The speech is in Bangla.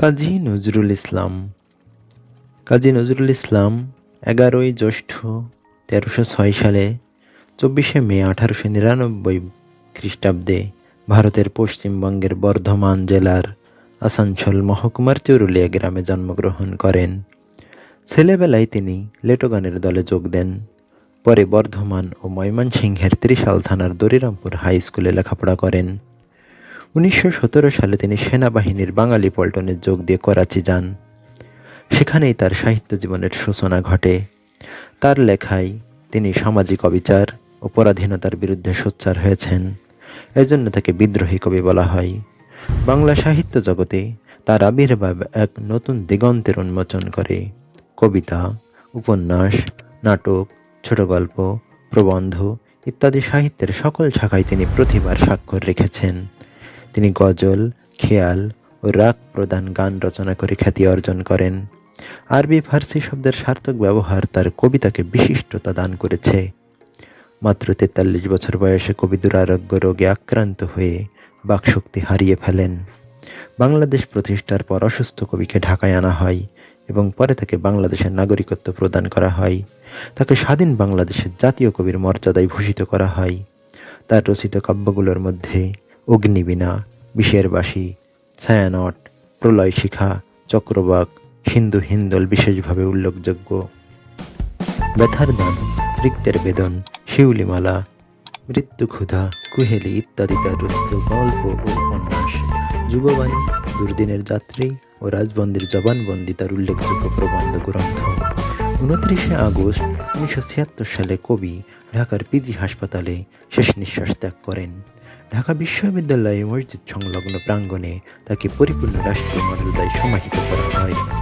কাজী নজরুল ইসলাম। কাজী নজরুল ইসলাম এগারোই জ্যৈষ্ঠ তেরোশো ছয় সালে চব্বিশে মে আঠারোশো নিরানব্বই খ্রিস্টাব্দে ভারতের পশ্চিমবঙ্গের বর্ধমান জেলার আসানসোল মহকুমার চুরুলিয়া গ্রামে জন্মগ্রহণ করেন। ছেলেবেলায় তিনি লেটোগানের দলে যোগ দেন। পরে বর্ধমান ও ময়মনসিংহের ত্রিশাল থানার দরিরামপুর হাই স্কুলে লেখাপড়া করেন। উনিশশো সতেরো সালে তিনি সেনাবাহিনীর বাঙালি পল্টনে যোগ দিয়ে করাচি যান। সেখানেই তার সাহিত্য জীবনের সূচনা ঘটে। তার লেখায় তিনি সামাজিক অবিচার ও পরাধীনতার বিরুদ্ধে সোচ্চার হয়েছেন। এজন্য তাকে বিদ্রোহী কবি বলা হয়। বাংলা সাহিত্য জগতে তার আবির্ভাব এক নতুন দিগন্তের উন্মোচন করে। কবিতা, উপন্যাস, নাটক, ছোট গল্প, প্রবন্ধ ইত্যাদি সাহিত্যের সকল শাখায় তিনি প্রতিভার স্বাক্ষর রেখেছেন। তিনি গজল, খেয়াল ও রাগ প্রদান গান রচনা করে খ্যাতি অর্জন করেন। আরবি ফার্সি শব্দের সার্থক ব্যবহার তার কবিতাকে বিশিষ্টতা দান করেছে। মাত্র তেতাল্লিশ বছর বয়সে কবি দুরারোগ্য রোগে আক্রান্ত হয়ে বাকশক্তি হারিয়ে ফেলেন। বাংলাদেশ প্রতিষ্ঠার পর অসুস্থ কবিকে ঢাকায় আনা হয় এবং পরে তাকে বাংলাদেশের নাগরিকত্ব প্রদান করা হয়। তাকে স্বাধীন বাংলাদেশের জাতীয় কবির মর্যাদায় ভূষিত করা হয়। তার রচিত কাব্যগুলোর মধ্যে অগ্নিবীণা বিষের বাসী ছায়ানট, প্রলয় শিখা, চক্রবাক, সিন্ধু হিন্দল বিশেষভাবে উল্লেখযোগ্য। ব্যথার দান, রিক্তের বেদন, শিউলিমালা মৃত্যু ক্ষুধা কুহেলি ইত্যাদি তার গল্প ও উপন্যাস। যুববাণী দুর্দিনের যাত্রী ও রাজবন্দির জবানবন্দি তার উল্লেখযোগ্য প্রবন্ধ গ্রন্থ। উনত্রিশে আগস্ট, উনিশশো ছিয়াত্তর সালে কবি ঢাকার পিজি হাসপাতালে শেষ নিঃশ্বাস ত্যাগ করেন। ঢাকা বিশ্ববিদ্যালয়ে মসজিদ সংলগ্ন প্রাঙ্গণে তাকে পরিপূর্ণ রাষ্ট্রীয় মর্যাদায় সমাহিত করা হয়।